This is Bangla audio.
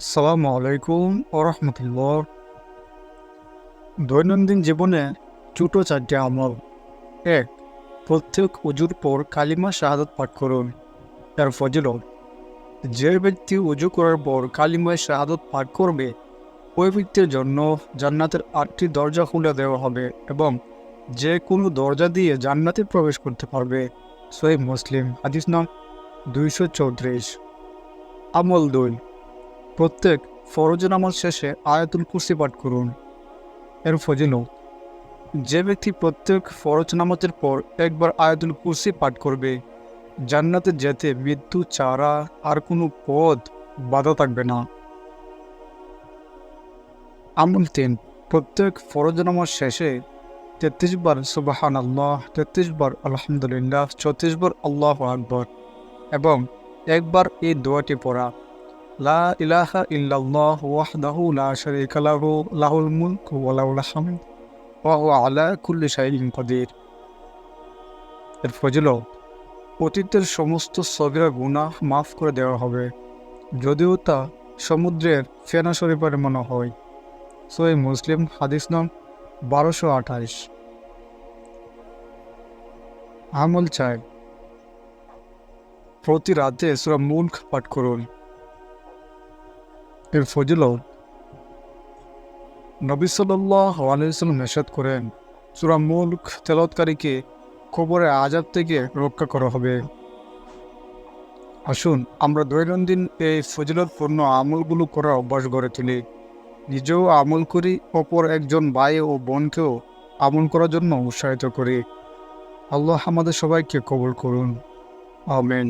আসসালামু আলাইকুম ওরহমতুল্লাহ। দৈনন্দিন জীবনে ছোটো চারটি আমল। এক, প্রত্যেক উজুর পর কালিমা শাহাদত পাঠ করুন। এর ফজিলত, যে ব্যক্তি উজু করার পর কালিমায় শাহাদত পাঠ করবে, ওই ব্যক্তির জন্য জান্নাতের আটটি দরজা খুলে দেওয়া হবে এবং যে কোনো দরজা দিয়ে জান্নাতে প্রবেশ করতে পারবে। সই মুসলিম, হাদিস নাম দুইশো চৌত্রিশ। আমল দুই প্রত্যেক ফরজ নামাজ শেষে আয়াতুল কুরসি পাঠ করুন। এর ফজিল যে ব্যক্তি প্রত্যেক ফরজ নামাজের পর একবার আয়াতুল কুরসি পাঠ করবে, জান্নাতে যেতে মৃত্যু চারা আর কোনো পথ বাধা থাকবে না। আমল তিন, প্রত্যেক ফরজ নামাজ শেষে তেত্রিশ বার সুবাহান আল্লাহ তেত্রিশ বার আলহামদুলিল্লাহ, চৌত্রিশ বার আল্লাহ আকবর এবং একবার এই দোয়াটি পড়া। লা ইলাহা লা লাহুল আলা কুল্লি এর অতীতের সমস্ত সগিরা গুনাহ মাফ করে দেওয়া হবে, যদিও তা সমুদ্রের ফেনা শরীফের মনে হয়। সোয়ে মুসলিম হাদিস নাম বারোশো আঠাইশ। আমল চায় প্রতি রাতে সুরা মুল্ক পাঠ করুন। এর ফজিলত। নবী সাল্লাহ আলাইসাল্লাম নেশাদ করেন, সুরা মুল্ক তেলতকারীকে খবরে আজাদ থেকে রক্ষা করা হবে। আসুন, আমরা দৈনন্দিন এই ফজিলতপূর্ণ আমলগুলো করার অভ্যাস গড়ে তুলি। নিজেও আমল করি, অপর একজন ভাই ও বোনকেও আমল করার জন্য উৎসাহিত করি। আল্লাহ আমাদের সবাইকে কবুল করুন। আমেন।